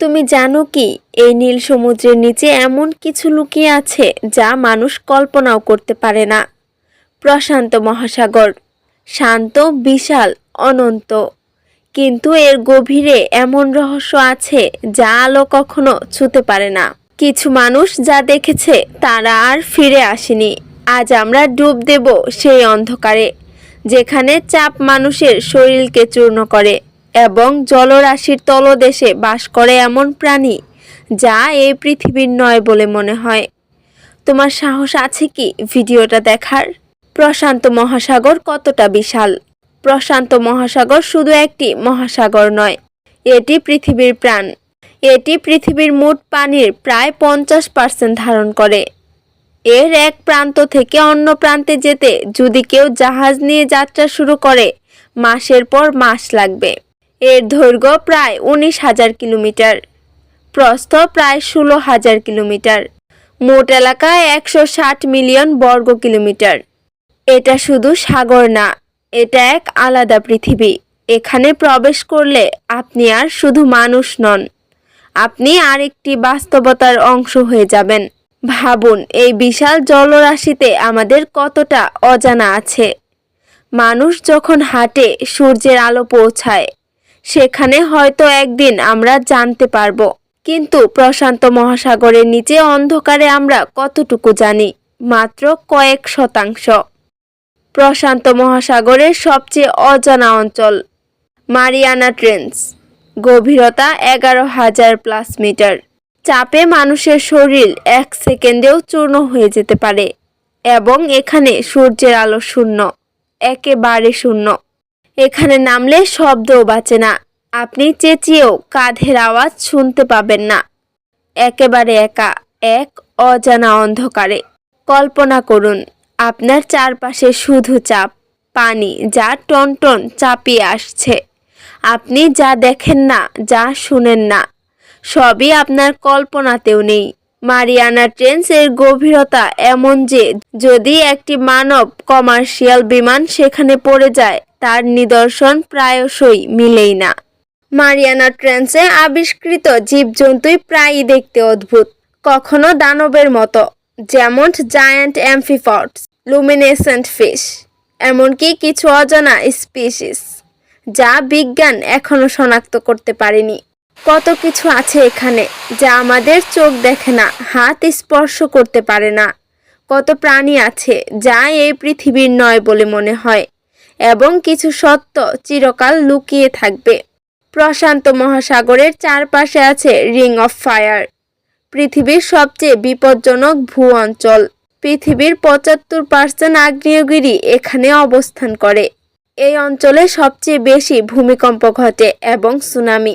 তুমি জানো কি, এই নীল সমুদ্রের নিচে এমন কিছু লুকিয়ে আছে যা মানুষ কল্পনাও করতে পারে না। প্রশান্ত মহাসাগর, শান্ত, বিশাল, অনন্ত। কিন্তু এর গভীরে এমন রহস্য আছে যা আলো কখনো ছুতে পারে না। কিছু মানুষ যা দেখেছে তারা আর ফিরে আসেনি। আজ আমরা ডুব দেব সেই অন্ধকারে, যেখানে চাপ মানুষের শরীরকে চূর্ণ করে। এবং জলরাশির তলদেশে বাস করে এমন প্রাণী যা এই পৃথিবীর নয় বলে মনে হয়। তোমার সাহস আছে কি ভিডিওটা দেখার? প্রশান্ত মহাসাগর কতটা বিশাল? প্রশান্ত মহাসাগর শুধু একটি মহাসাগর নয়, এটি পৃথিবীর প্রাণ। এটি পৃথিবীর মোট পানির প্রায় পঞ্চাশ পার্সেন্ট ধারণ করে। এর এক প্রান্ত থেকে অন্য প্রান্তে যেতে যদি কেউ জাহাজ নিয়ে যাত্রা শুরু করে, মাসের পর মাস লাগবে। এর দৈর্ঘ্য প্রায় উনিশ হাজার কিলোমিটার। প্রস্থ প্রায় ষোলো হাজার কিলোমিটার। মোট এলাকা একশো ষাট মিলিয়ন বর্গ কিলোমিটার। এটা শুধু সাগর না, এটা এক আলাদা পৃথিবী। এখানে প্রবেশ করলে আপনি আর শুধু মানুষ নন। আপনি আরেকটি বাস্তবতার অংশ হয়ে যাবেন। ভাবুন, এই বিশাল জলরাশিতে আমাদের কতটা অজানা আছে। মানুষ যখন হাঁটে, সূর্যের আলো পৌঁছায়। সেখানে হয়তো একদিন আমরা জানতে পারব। কিন্তু প্রশান্ত মহাসাগরের নিচে অন্ধকারে আমরা কতটুকু জানি? মাত্র কয়েক শতাংশ। প্রশান্ত মহাসাগরের সবচেয়ে অজানা অঞ্চল, মারিয়ানা ট্রেন্স। গভীরতা এগারো হাজার প্লাস মিটার। চাপে মানুষের শরীর এক সেকেন্ডেও চূর্ণ হয়ে যেতে পারে। এবং এখানে সূর্যের আলো শূন্য, একেবারে শূন্য। এখানে নামলে শব্দও বাঁচে না। আপনি চেঁচিয়েও কাঁধের আওয়াজ শুনতে পাবেন না। একেবারে একা, এক অজানা অন্ধকারে। কল্পনা করুন, আপনার চারপাশে শুধু চাপ, পানি যা টনটন চাপিয়ে আসছে। আপনি যা দেখেন না, যা শুনেন না, সবই আপনার কল্পনাতেও নেই। মারিয়ানা ট্রেন্স এর গভীরতা এমন যে, যদি একটি মানব কমার্শিয়াল বিমান সেখানে পড়ে যায় তার নিদর্শন প্রায়শই মিলেই না। মারিয়ানা ট্রেন্সে আবিষ্কৃত জীবজন্তুই প্রায়ই দেখতে অদ্ভুত, কখনো দানবের মতো, যেমন জায়ান্ট অ্যাম্ফিফর্টস লুমিনেসেন্ট ফিশ এমনকি কিছু অজানা স্পিসিস যা বিজ্ঞান এখনও শনাক্ত করতে পারেনি। কত কিছু আছে এখানে যা আমাদের চোখ দেখে না, হাত স্পর্শ করতে পারে না। কত প্রাণী আছে যা এই পৃথিবীর নয় বলে মনে হয়। এবং কিছু সত্য চিরকাল লুকিয়ে থাকবে। প্রশান্ত মহাসাগরের চারপাশে আছে রিং অফ ফায়ার, পৃথিবীর সবচেয়ে বিপজ্জনক ভূ অঞ্চল। পৃথিবীর পঁচাত্তর পার্সেন্ট আগ্নেয়গিরি এখানে অবস্থান করে। এই অঞ্চলে সবচেয়ে বেশি ভূমিকম্প ঘটে এবং সুনামি।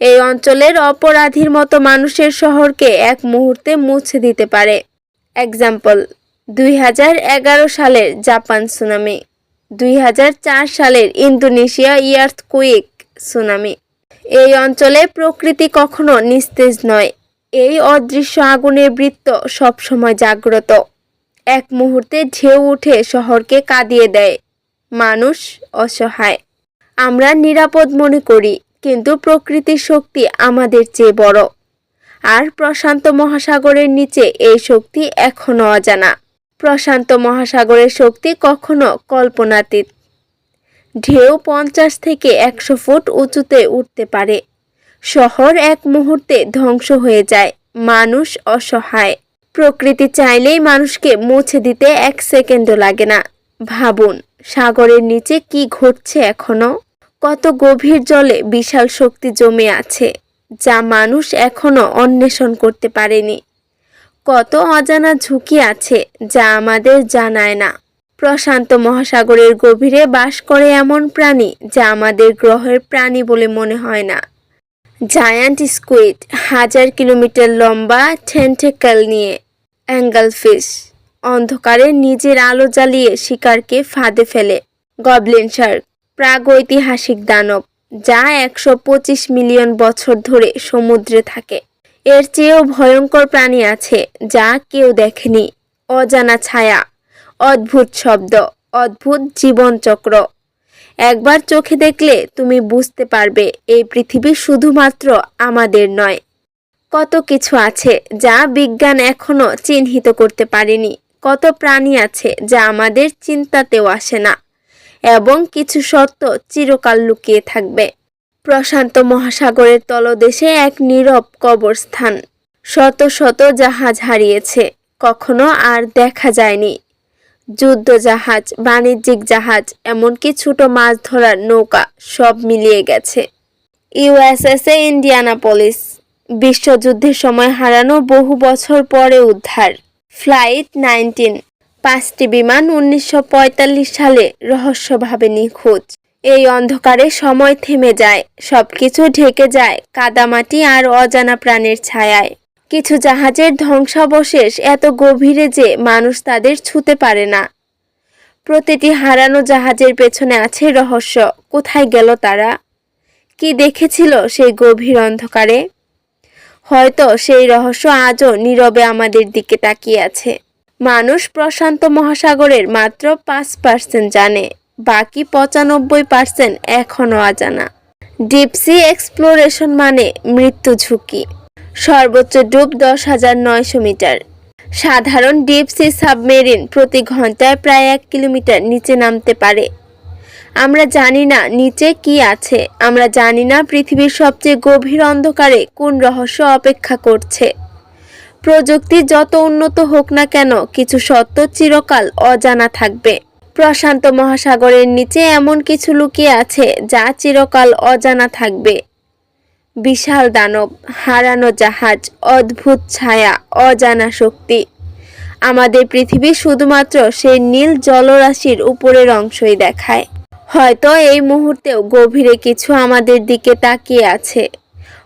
এই অঞ্চলের অপরাধীর মতো মানুষের শহরকে এক মুহূর্তে মুছে দিতে পারে। এক্সাম্পল দুই হাজার এগারো সালের জাপান সুনামি। দুই হাজার চার সালের ইন্দোনেশিয়া ইয়ার্থ কুইক সুনামি। এই অঞ্চলে প্রকৃতি কখনো নিস্তেজ নয়। এই অদৃশ্য আগুনের বৃত্ত সবসময় জাগ্রত। এক মুহূর্তে ঢেউ উঠে শহরকে কাঁদিয়ে দেয়। মানুষ অসহায়। আমরা নিরাপদ মনে করি, কিন্তু প্রকৃতির শক্তি আমাদের চেয়ে বড়। আর প্রশান্ত মহাসাগরের নিচে এই শক্তি এখনও অজানা। প্রশান্ত মহাসাগরের শক্তি কখনো কল্পনাতীত। ঢেউ পঞ্চাশ থেকে একশো ফুট উঁচুতে উঠতে পারে। শহর এক মুহূর্তে ধ্বংস হয়ে যায়। মানুষ অসহায়। প্রকৃতি চাইলেই মানুষকে মুছে দিতে এক সেকেন্ডও লাগে না। ভাবুন, সাগরের নিচে কি ঘটছে এখনও? কত গভীর জলে বিশাল শক্তি জমে আছে, যা মানুষ এখনও অন্বেষণ করতে পারেনি। কত অজানা ঝুঁকি আছে যা আমাদের জানায় না। প্রশান্ত মহাসাগরের গভীরে বাস করে এমন প্রাণী যা আমাদের গ্রহের প্রাণী বলে মনে হয় না। জায়ান্ট স্কুইড হাজার কিলোমিটার লম্বা ঠেন্টেকাল নিয়ে অ্যাঙ্গেল ফিশ অন্ধকারে নিজের আলো জ্বালিয়ে শিকারকে ফাঁদে ফেলে। গবলিন শার্ক প্রাগৈতিহাসিক দানব যা একশো পঁচিশ মিলিয়ন বছর ধরে সমুদ্রে থাকে। এর চেয়েও ভয়ঙ্কর প্রাণী আছে, যা কেউ দেখেনি। অজানা ছায়া, অদ্ভুত শব্দ, অদ্ভুত জীবনচক্র। একবার চোখে দেখলে তুমি বুঝতে পারবে, এই পৃথিবী শুধুমাত্র আমাদের নয়। কত কিছু আছে যা বিজ্ঞান এখনও চিহ্নিত করতে পারেনি। কত প্রাণী আছে যা আমাদের চিন্তাতেও আসে না। এবং কিছু সত্য চিরকাল লুকিয়ে থাকবে। প্রশান্ত মহাসাগরের তলদেশে এক নীরব কবরস্থান। শত শত জাহাজ হারিয়েছে, কখনো আর দেখা যায়নি। যুদ্ধ জাহাজ, বাণিজ্যিক জাহাজ, এমনকি ছোট মাছ ধরার নৌকা সব মিলিয়ে গেছে। ইউএসএসএ ইন্ডিয়ানাপোলিস, বিশ্বযুদ্ধের সময় হারানো বহু বছর পরে উদ্ধার। ফ্লাইট নাইনটিন, পাঁচটি বিমান উনিশশো পঁয়তাল্লিশ সালে রহস্যভাবে নিখোঁজ। এই অন্ধকারে সময় থেমে যায়, সবকিছু ঢেকে যায় কাদামাটি আর অজানা প্রাণের ছায়ায়। কিছু জাহাজের ধ্বংসাবশেষ এত গভীরে যে মানুষ তাদের ছুতে পারে না। প্রতিটি হারানো জাহাজের পেছনে আছে রহস্য, কোথায় গেল তারা? কি দেখেছিল সেই গভীর অন্ধকারে? হয়তো সেই রহস্য আজও নীরবে আমাদের দিকে তাকিয়ে আছে। মানুষ প্রশান্ত মহাসাগরের মাত্র পাঁচ পার্সেন্ট জানে। বাকি পঁচানব্বই পার্সেন্ট এখনও অজানা। ডিপসি এক্সপ্লোরেশন মানে মৃত্যু ঝুঁকি। সর্বোচ্চ ডুব দশ হাজার নয়শো মিটার। সাধারণ ডিপসি সাবমেরিন প্রতি ঘন্টায় প্রায় এক কিলোমিটার নিচে নামতে পারে। আমরা জানি না নিচে কি আছে। আমরা জানি না পৃথিবীর সবচেয়ে গভীর অন্ধকারে কোন রহস্য অপেক্ষা করছে। প্রযুক্তি যত উন্নত হোক না কেন, কিছু সত্য চিরকাল অজানা থাকবে। প্রশান্ত মহাসাগরের নিচে এমন কিছু লুকিয়ে আছে যা চিরকাল অজানা থাকবে। বিশাল দানব, হারানো জাহাজ, অদ্ভুত ছায়া, অজানা শক্তি। আমাদের পৃথিবী শুধুমাত্র সেই নীল জলরাশির উপরের অংশই দেখায়। হয়তো এই মুহূর্তেও গভীরে কিছু আমাদের দিকে তাকিয়ে আছে।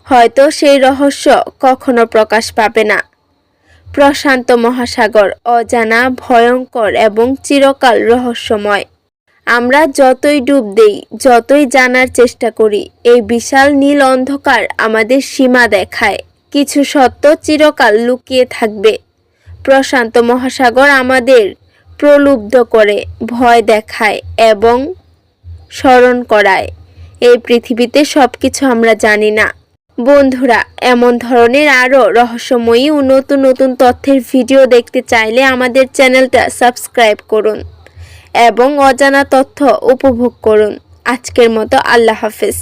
হয়তো সেই রহস্য কখনো প্রকাশ পাবে না। প্রশান্ত মহাসাগর অজানা, ভয়ঙ্কর এবং চিরকাল রহস্যময়। আমরা যতই ডুব দেই, যতই জানার চেষ্টা করি, এই বিশাল নীল অন্ধকার আমাদের সীমা দেখায়। কিছু সত্য চিরকাল লুকিয়ে থাকবে। প্রশান্ত মহাসাগর আমাদের প্রলুব্ধ করে, ভয় দেখায় এবং স্মরণ করায়। এই পৃথিবীতে সব কিছু আমরা জানি না। বন্ধুরা, এমন ধরনের আরও রহস্যময়ী ও নতুন নতুন তথ্যের ভিডিও দেখতে চাইলে আমাদের চ্যানেলটা সাবস্ক্রাইব করুন এবং অজানা তথ্য উপভোগ করুন। আজকের মতো আল্লাহ হাফেজ।